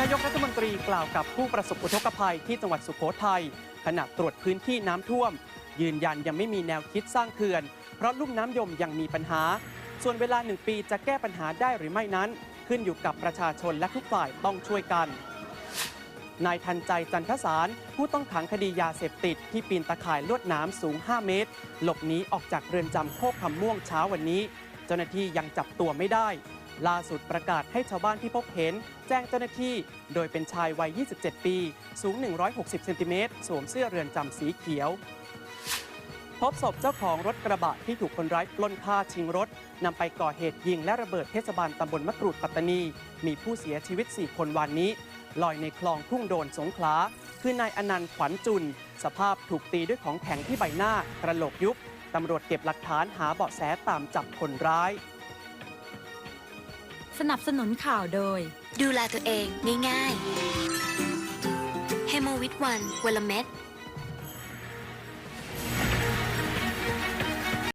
นายกรัฐมนตรีกล่าวกับผู้ประสบอุทกภัยที่จังหวัดสุโขทัยขณะตรวจพื้นที่น้ำท่วม ยืนยันยังไม่มีแนวคิดสร้างเขื่อน เพราะลุ่มน้ำยมยังมีปัญหา ส่วนเวลาหนึ่งปีจะแก้ปัญหาได้หรือไม่นั้น ขึ้นอยู่กับประชาชนและทุกฝ่ายต้องช่วยกันนายทันใจจันทสาร ผู้ต้องขังคดียาเสพติด ที่ปีนตะข่ายลวดน้ำสูง 5 เมตร หลบหนีออกจากเรือนจำโคกคำม่วงเช้าวันนี้ เจ้าหน้าที่ยังจับตัวไม่ได้ ล่าสุดประกาศให้ชาวบ้านที่พบเห็น แจ้งเจ้าหน้าที่ โดยเป็นชายวัย 27 ปี สูง 160 เซนติเมตร สวมเสื้อเรือนจำสีเขียว พบศพเจ้าของรถกระบะที่ถูกคนร้ายปล้นฆ่าชิงรถนำไปก่อเหตุยิงและระเบิดเทศบาลตำบลมะกรูดปัตตานี มีผู้เสียชีวิต 4 คนวันนี้ ลอยในคลองทุ่งโดนสงขลา คือนายอนันต์ขวัญจุน สภาพถูกตีด้วยของแข็งที่ใบหน้ากระโหลกยุบตำรวจเก็บหลักฐานหาเบาะแสตามจับคนร้าย สนับสนุนข่าวโดย ดูแลตัวเองง่ายๆเฮโมวิตวันวันละเม็ด